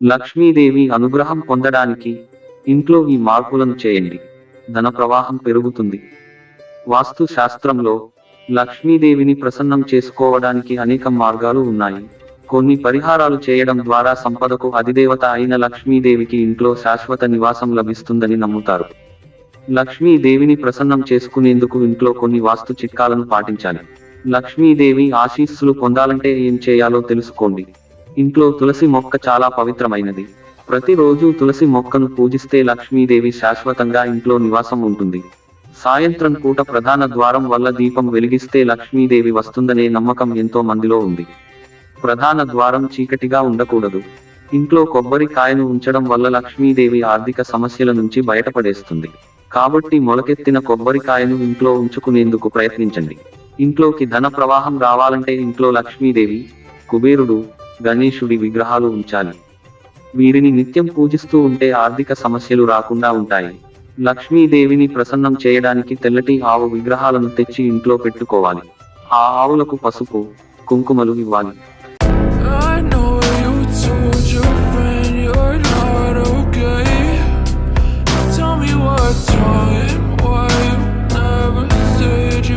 లక్ష్మీదేవి అనుగ్రహం పొందడానికి ఇంట్లో ఈ మార్పులను చేయండి. ధన ప్రవాహం పెరుగుతుంది. వాస్తు శాస్త్రంలో లక్ష్మీదేవిని ప్రసన్నం చేసుకోవడానికి అనేక మార్గాలు ఉన్నాయి. కొన్ని పరిహారాలు చేయడం ద్వారా సంపదకు అధిదేవత అయిన లక్ష్మీదేవికి ఇంట్లో శాశ్వత నివాసం లభిస్తుందని నమ్ముతారు. లక్ష్మీదేవిని ప్రసన్నం చేసుకునేందుకు ఇంట్లో కొన్ని వాస్తు చిట్కాలను పాటించాలి. లక్ష్మీదేవి ఆశీస్సులు పొందాలంటే ఏం చేయాలో తెలుసుకోండి. ఇంట్లో తులసి మొక్క చాలా పవిత్రమైనది. ప్రతిరోజు తులసి మొక్కను పూజిస్తే లక్ష్మీదేవి శాశ్వతంగా ఇంట్లో నివాసం ఉంటుంది. సాయంత్రం పూట ప్రధాన ద్వారం వల్ల దీపం వెలిగిస్తే లక్ష్మీదేవి వస్తుందనే నమ్మకం ఎంతో మందిలో ఉంది. ప్రధాన ద్వారం చీకటిగా ఉండకూడదు. ఇంట్లో కొబ్బరికాయను ఉంచడం వల్ల లక్ష్మీదేవి ఆర్థిక సమస్యల నుంచి బయటపడేస్తుంది. కాబట్టి మొలకెత్తిన కొబ్బరికాయను ఇంట్లో ఉంచుకునేందుకు ప్రయత్నించండి. ఇంట్లోకి ధన ప్రవాహం రావాలంటే ఇంట్లో లక్ష్మీదేవి కుబేరుడు గణేశుడి విగ్రహాలు ఉంచాలి. వీరిని నిత్యం పూజిస్తూ ఉంటే ఆర్థిక సమస్యలు రాకుండా ఉంటాయి. లక్ష్మీదేవిని ప్రసన్నం చేయడానికి తెల్లటి ఆవు విగ్రహాలను తెచ్చి ఇంట్లో పెట్టుకోవాలి. ఆ ఆవులకు పసుపు కుంకుమలు ఇవ్వాలి.